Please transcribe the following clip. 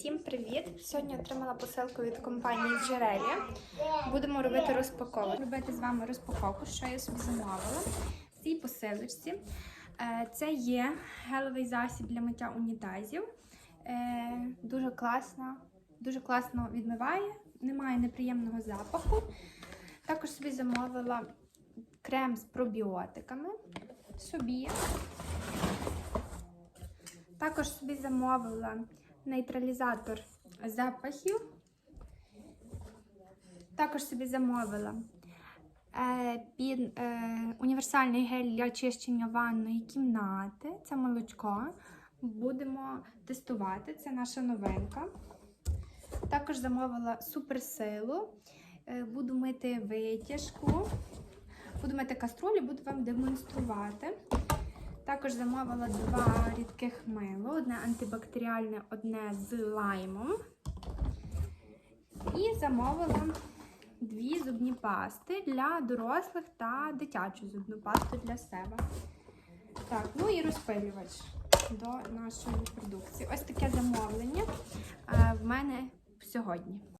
Всім привіт! Сьогодні отримала посилку від компанії Джерелі. Будемо робити розпаковку. Робити з вами розпаковку, що я собі замовила. В цій посилочці Е, це є гелевий засіб для миття унітазів. Е, Дуже класно, дуже класно відмиває, немає неприємного запаху. Також собі замовила крем з пробіотиками. Собі. Також собі замовила нейтралізатор запахів. Також собі замовила е, під, е, універсальний гель для очищення ванної кімнати. Це молочко. Будемо тестувати. Це наша новинка. Також замовила суперсилу. Е, буду мити витяжку. Буду мити каструлю, буду вам демонструвати. Також замовила два рідких мила, одне антибактеріальне, одне з лаймом. І замовила дві зубні пасти для дорослих та дитячу зубну пасту для себе. Так, ну і розпилювач до нашої продукції. Ось таке замовлення е, в мене сьогодні.